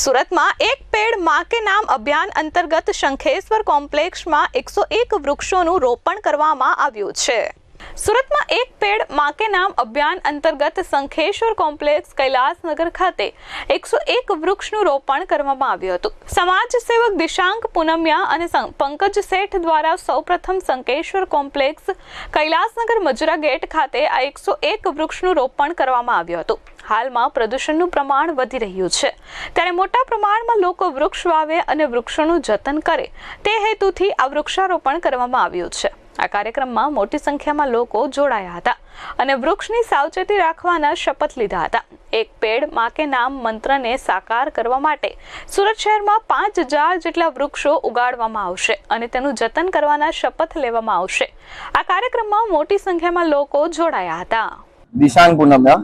સુરતમાં એક પેડમાં કે નામ અભિયાન અંતર્ગત શંખેશ્વર કોમ્પ્લેક્ષમાં એકસો એક વૃક્ષોનું રોપણ કરવામાં આવ્યું છે. સુરતમાં એક પેડમાં કે નામ અભિયાન અંતર્ગત શંખેશ્વર કોમ્પ્લેક્સ કૈલાસનગર ખાતે એકસો એક વૃક્ષનું રોપણ કરવામાં આવ્યું હતું. સમાજ સેવક દિશાંક પૂનમિયા અને પંકજ શેઠ દ્વારા સૌપ્રથમ શંખેશ્વર કોમ્પ્લેક્સ કૈલાસનગર મજુરા ગેટ ખાતે આ એકસો એક વૃક્ષનું રોપણ કરવામાં આવ્યું હતું. હાલમાં પ્રદૂષણનું પ્રમાણ વધી રહ્યું છે. ત્યારે મોટા પ્રમાણમાં લોકો વૃક્ષ વાવે અને વૃક્ષોનું જતન કરે તે હેતુથી આ વૃક્ષારોપણ કરવામાં આવ્યું છે. આ કાર્યક્રમમાં મોટી સંખ્યામાં લોકો જોડાયા હતા અને વૃક્ષની સાવચેતી રાખવાના શપથ લીધા હતા. એક પેડમાં કે નામ મંત્રને સાકાર કરવા માટે સુરત શહેરમાં પાંચ હજાર જેટલા વૃક્ષો ઉગાડવામાં આવશે અને તેનું જતન કરવાના શપથ લેવામાં આવશે. આ કાર્યક્રમમાં મોટી સંખ્યામાં લોકો જોડાયા હતા. દિશાંગ પૂનમ્યા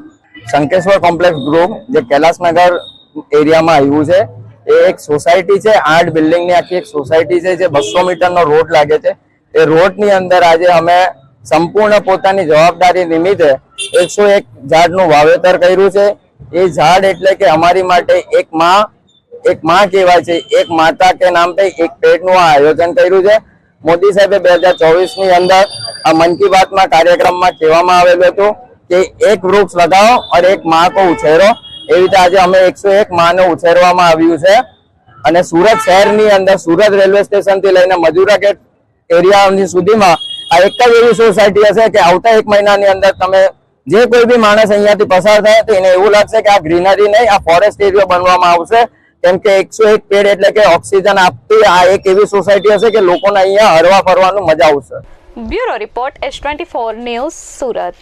શંકેશ્વર કોમ્પ્લેક્સ ગ્રુપ જે કૈલાસનગર એરિયામાં આવ્યું છે, એ એક સોસાયટી છે, આઠ બિલ્ડિંગની આખી એક સોસાયટી છે, જે બસો મીટરનો રોડ લાગે છે. એ રોડની અંદર આજે અમે સંપૂર્ણ પોતાની જવાબદારી નિમિત્તે એકસો એક ઝાડનું વાવેતર કર્યું છે. એ ઝાડ એટલે કે અમારી માટે એક માં એક માં કહેવાય છે, એક માતા કે નામ પે, એક પેડનું આ આયોજન કર્યું છે. મોદી સાહેબે બે હજાર ચોવીસની અંદર આ મન કી બાતમાં કાર્યક્રમમાં કહેવામાં આવેલું હતું. કે એક વૃક્ષ લગાવો અને એક માં કો ઉછેરો. એવી રીતે આજે અમે એકસો એક માં ઉછેરવામાં આવ્યું છે. અને સુરત શહેરની અંદર, સુરત રેલવે સ્ટેશનથી લઈને મજુરા ગેટ એરિયા સુધીમાં આ એક જ એવી સોસાયટી હશે કે આવતા એક મહિનાની અંદર તમે જે કોઈ બી માણસ અહીંયાથી પસાર થાય તો એને એવું લાગશે કે આ ગ્રીનરી નહીં, આ ફોરેસ્ટ એરિયો બનવામાં આવશે. કેમ કે એકસો એક પેડ એટલે કે ઓક્સિજન આપતી આ એક એવી સોસાયટી હશે કે લોકોને અહીંયા હરવા ફરવાનું મજા આવશે. Bureau report S twenty four news Surat.